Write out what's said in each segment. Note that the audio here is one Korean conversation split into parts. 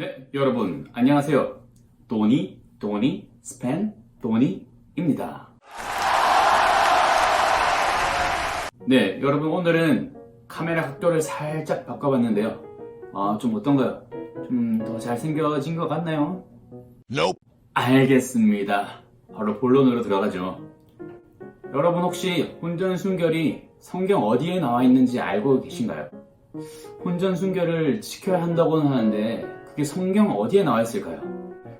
네, 여러분 안녕하세요. 도니, 도니, 스펜, 도니입니다. 네, 여러분 오늘은 카메라 각도를 살짝 바꿔봤는데요. 아, 좀 어떤가요? 좀 더 잘생겨진 것 같나요? Nope. 알겠습니다. 바로 본론으로 들어가죠. 여러분 혹시 혼전 순결이 성경 어디에 나와 있는지 알고 계신가요? 혼전 순결을 지켜야 한다고는 하는데 그게 성경 어디에 나와 있을까요?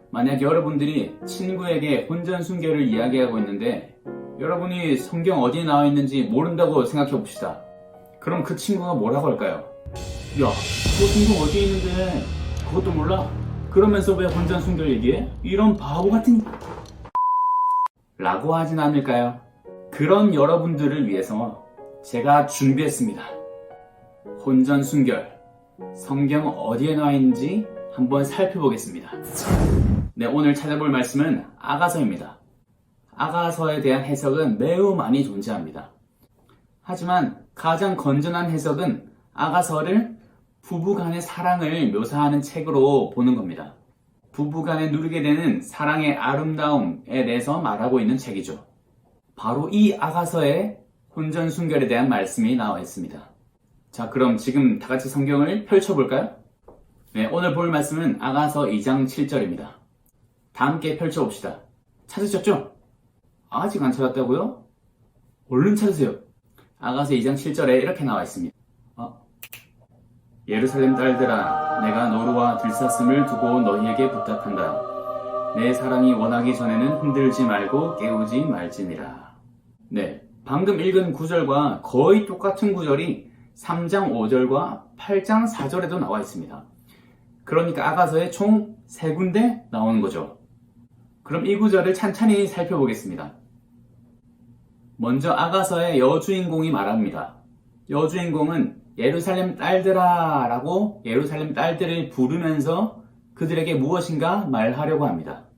만약 여러분들이 친구에게 혼전 순결을 이야기하고 있는데 여러분이 성경 어디에 나와 있는지 모른다고 생각해 봅시다. 그럼 그 친구가 뭐라고 할까요? 야, 그 성경 어디에 있는데 그것도 몰라? 그러면서 왜 혼전 순결 얘기해? 이런 바보 같은 라고 하진 않을까요? 그런 여러분들을 위해서 제가 준비했습니다. 혼전 순결 성경 어디에 나와 있는지 한번 살펴보겠습니다. 네, 오늘 찾아볼 말씀은 아가서입니다. 아가서에 대한 해석은 매우 많이 존재합니다. 하지만 가장 건전한 해석은 아가서를 부부 간의 사랑을 묘사하는 책으로 보는 겁니다. 부부 간에 누리게 되는 사랑의 아름다움에 대해서 말하고 있는 책이죠. 바로 이 아가서에 혼전순결에 대한 말씀이 나와 있습니다. 자, 그럼 지금 다 같이 성경을 펼쳐볼까요? 네, 오늘 볼 말씀은 아가서 2장 7절입니다. 다 함께 펼쳐봅시다. 찾으셨죠? 아직 안 찾았다고요? 얼른 찾으세요. 아가서 2장 7절에 이렇게 나와 있습니다. 어? 예루살렘 딸들아, 내가 노루와 들사슴을 두고 너희에게 부탁한다. 내 사랑이 원하기 전에는 흔들지 말고 깨우지 말지니라. 네, 방금 읽은 구절과 거의 똑같은 구절이 3장 5절과 8장 4절에도 나와 있습니다. 그러니까 아가서에 총 3군데 나오는 거죠. 그럼 이 구절을 찬찬히 살펴보겠습니다. 먼저 아가서의 여주인공이 말합니다. 여주인공은 예루살렘 딸들아 라고 예루살렘 딸들을 부르면서 그들에게 무엇인가 말하려고 합니다.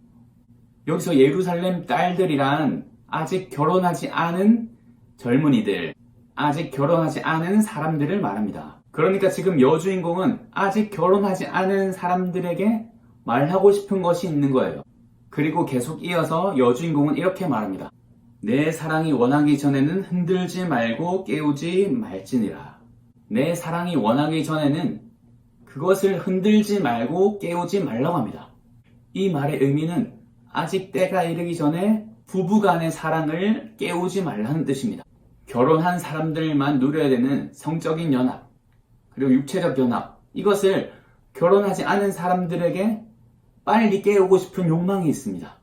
여기서 예루살렘 딸들이란 아직 결혼하지 않은 젊은이들, 아직 결혼하지 않은 사람들을 말합니다. 그러니까 지금 여주인공은 아직 결혼하지 않은 사람들에게 말하고 싶은 것이 있는 거예요. 그리고 계속 이어서 여주인공은 이렇게 말합니다. 내 사랑이 원하기 전에는 흔들지 말고 깨우지 말지니라. 내 사랑이 원하기 전에는 그것을 흔들지 말고 깨우지 말라고 합니다. 이 말의 의미는 아직 때가 이르기 전에 부부 간의 사랑을 깨우지 말라는 뜻입니다. 결혼한 사람들만 누려야 되는 성적인 연합, 그리고 육체적 연합, 이것을 결혼하지 않은 사람들에게 빨리 깨우고 싶은 욕망이 있습니다.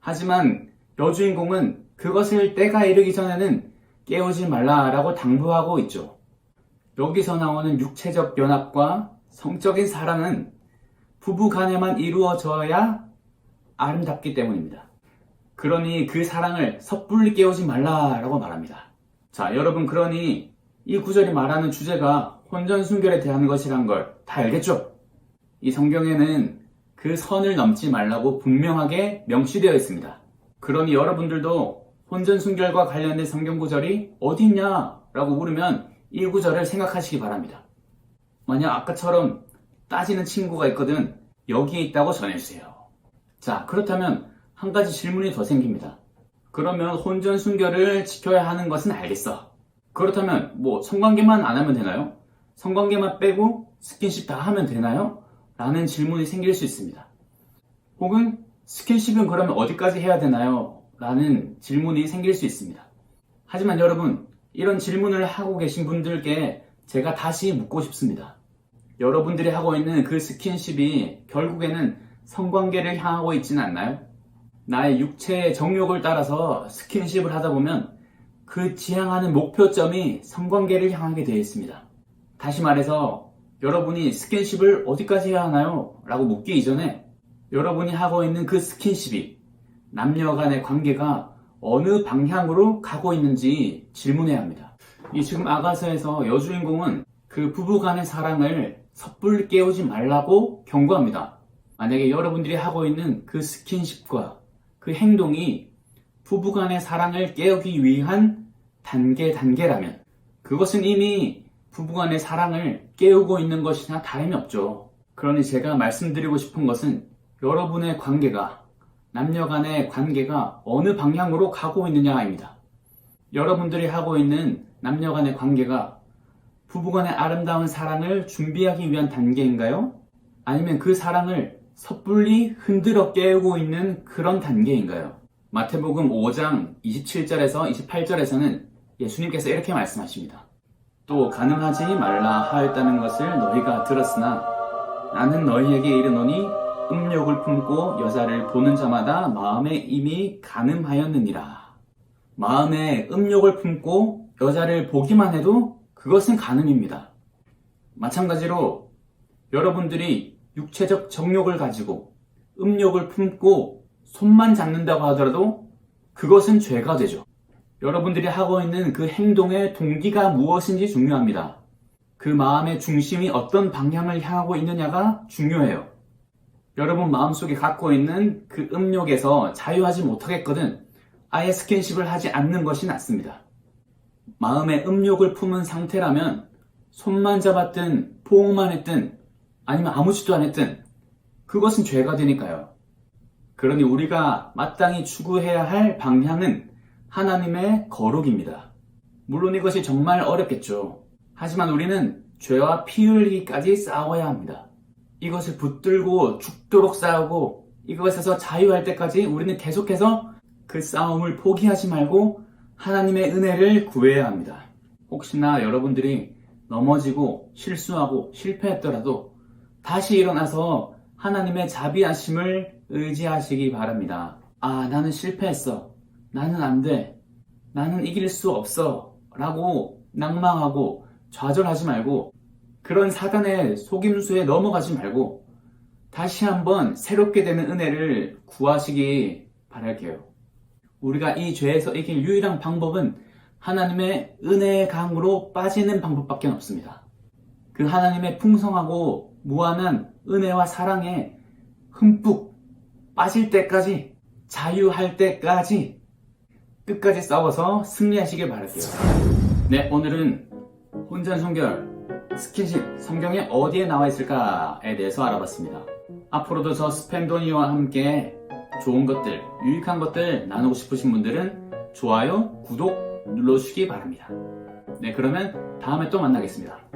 하지만 여주인공은 그것을 때가 이르기 전에는 깨우지 말라라고 당부하고 있죠. 여기서 나오는 육체적 연합과 성적인 사랑은 부부 간에만 이루어져야 아름답기 때문입니다. 그러니 그 사랑을 섣불리 깨우지 말라라고 말합니다. 자, 여러분, 그러니 이 구절이 말하는 주제가 혼전순결에 대한 것이란 걸 다 알겠죠? 이 성경에는 그 선을 넘지 말라고 분명하게 명시되어 있습니다. 그러니 여러분들도 혼전순결과 관련된 성경 구절이 어디 있냐라고 물으면 이 구절을 생각하시기 바랍니다. 만약 아까처럼 따지는 친구가 있거든 여기에 있다고 전해주세요. 자, 그렇다면 한 가지 질문이 더 생깁니다. 그러면 혼전 순결을 지켜야 하는 것은 알겠어. 그렇다면 뭐 성관계만 안 하면 되나요? 성관계만 빼고 스킨십 다 하면 되나요? 라는 질문이 생길 수 있습니다. 혹은 스킨십은 그러면 어디까지 해야 되나요? 라는 질문이 생길 수 있습니다. 하지만 여러분, 이런 질문을 하고 계신 분들께 제가 다시 묻고 싶습니다. 여러분들이 하고 있는 그 스킨십이 결국에는 성관계를 향하고 있지는 않나요? 나의 육체의 정욕을 따라서 스킨십을 하다 보면 그 지향하는 목표점이 성관계를 향하게 되어 있습니다. 다시 말해서 여러분이 스킨십을 어디까지 해야 하나요? 라고 묻기 이전에 여러분이 하고 있는 그 스킨십이 남녀 간의 관계가 어느 방향으로 가고 있는지 질문해야 합니다. 이 지금 아가서에서 여주인공은 그 부부 간의 사랑을 섣불리 깨우지 말라고 경고합니다. 만약에 여러분들이 하고 있는 그 스킨십과 그 행동이 부부 간의 사랑을 깨우기 위한 단계 단계라면 그것은 이미 부부 간의 사랑을 깨우고 있는 것이나 다름이 없죠. 그러니 제가 말씀드리고 싶은 것은 여러분의 관계가, 남녀 간의 관계가 어느 방향으로 가고 있느냐입니다. 여러분들이 하고 있는 남녀 간의 관계가 부부 간의 아름다운 사랑을 준비하기 위한 단계인가요? 아니면 그 사랑을 섣불리 흔들어 깨우고 있는 그런 단계인가요? 마태복음 5장 27절에서 28절에서는 예수님께서 이렇게 말씀하십니다. 또 가능하지 말라 하였다는 것을 너희가 들었으나 나는 너희에게 이르노니 음욕을 품고 여자를 보는 자마다 마음에 이미 가늠하였느니라. 마음에 음욕을 품고 여자를 보기만 해도 그것은 가늠입니다. 마찬가지로 여러분들이 육체적 정욕을 가지고 음욕을 품고 손만 잡는다고 하더라도 그것은 죄가 되죠. 여러분들이 하고 있는 그 행동의 동기가 무엇인지 중요합니다. 그 마음의 중심이 어떤 방향을 향하고 있느냐가 중요해요. 여러분 마음속에 갖고 있는 그 음욕에서 자유하지 못하겠거든 아예 스킨십을 하지 않는 것이 낫습니다. 마음의 음욕을 품은 상태라면 손만 잡았든 포옹만 했든 아니면 아무 짓도 안 했든 그것은 죄가 되니까요. 그러니 우리가 마땅히 추구해야 할 방향은 하나님의 거룩입니다. 물론 이것이 정말 어렵겠죠. 하지만 우리는 죄와 피 흘리기까지 싸워야 합니다. 이것을 붙들고 죽도록 싸우고 이것에서 자유할 때까지 우리는 계속해서 그 싸움을 포기하지 말고 하나님의 은혜를 구해야 합니다. 혹시나 여러분들이 넘어지고 실수하고 실패했더라도 다시 일어나서 하나님의 자비하심을 의지하시기 바랍니다. 아, 나는 실패했어. 나는 안 돼. 나는 이길 수 없어. 라고 낭망하고 좌절하지 말고 그런 사단의 속임수에 넘어가지 말고 다시 한번 새롭게 되는 은혜를 구하시기 바랄게요. 우리가 이 죄에서 이길 유일한 방법은 하나님의 은혜의 강으로 빠지는 방법밖에 없습니다. 그 하나님의 풍성하고 무한한 은혜와 사랑에 흠뿍 빠질 때까지 자유할 때까지 끝까지 싸워서 승리하시길 바랄게요. 네, 오늘은 혼전 성결 스킨십 성경에 어디에 나와 있을까에 대해서 알아봤습니다. 앞으로도 저 스팸도니와 함께 좋은 것들, 유익한 것들 나누고 싶으신 분들은 좋아요, 구독 눌러주시기 바랍니다. 네, 그러면 다음에 또 만나겠습니다.